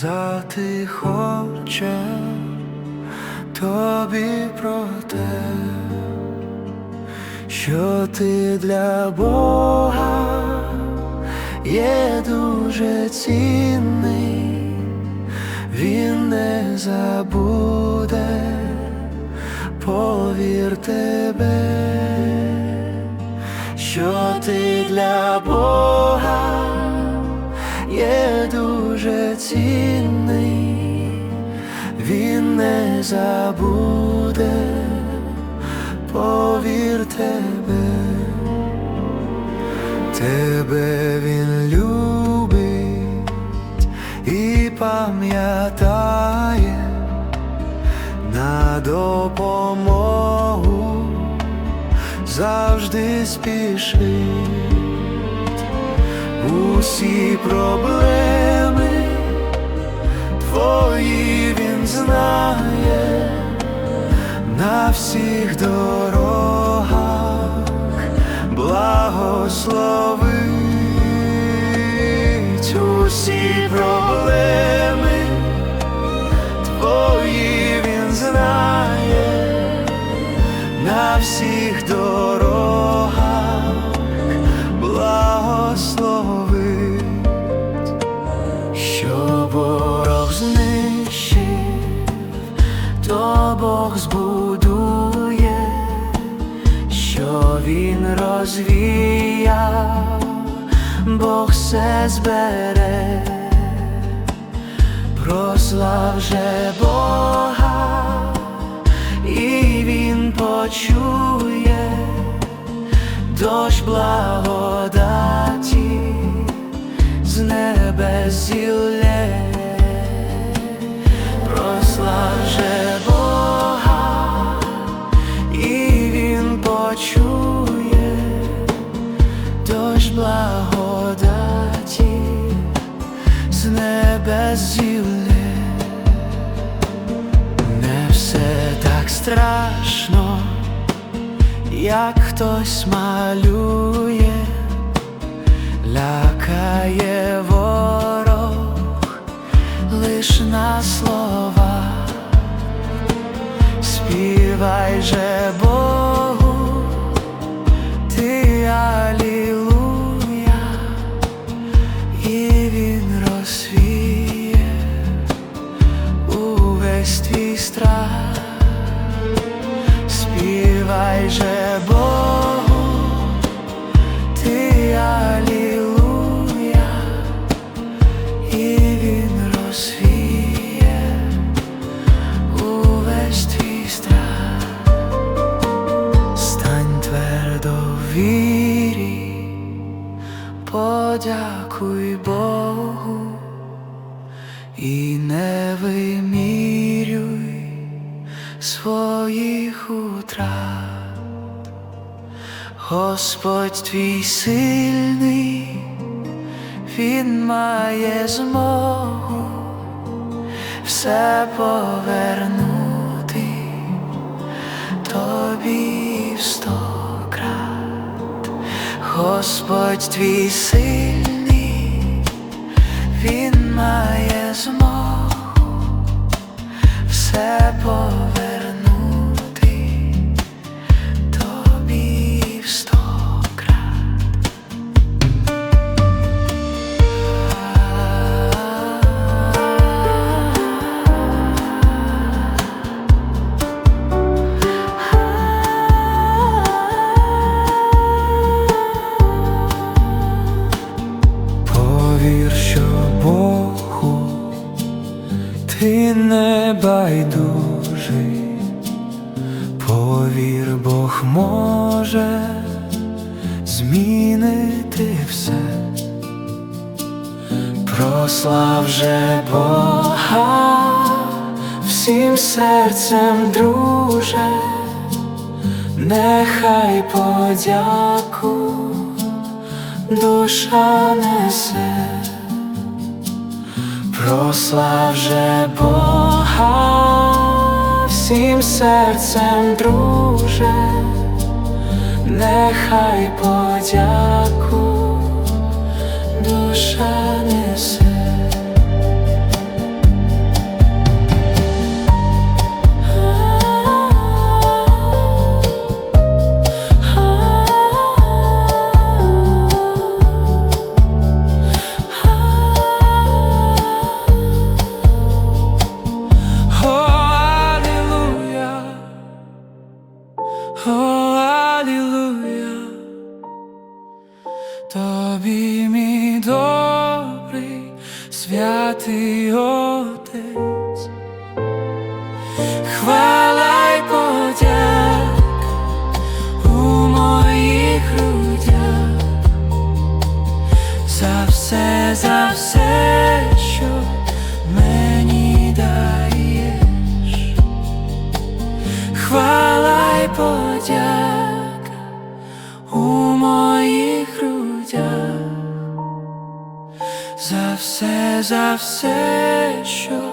сказати хоче тобі про те, що ти для Бога є дуже цінний, він не забуде повір тебе, що ти для Бога є дуже цінний, він не забуде, повір тебе, тебе він любить і пам'ятає на допомогу завжди спішить усі проблеми. Твої він знає на всіх дорогах. Благословить усі проблеми. Твої він знає на всіх дорогах розвіяв, Бог все збере. Прослав же Бога, і він почує. Дощ благодаті з небес зілє, прослав же небес зілє, не все так страшно, як хтось малює, лякає ворог лиш на слова, співай же Богу, і не вимірюй своїх утрат. Господь твій сильний, Він має змогу все повернути тобі в сто крат. Господь твій сильний, Він має змогу все повернути ти не байдужий, повір, Бог може змінити все, прослав же Бога всім серцем, друже, нехай подяку душа несе. Прослав же Бога всім серцем, друже, нехай подяку душа несе. see за все, за все, що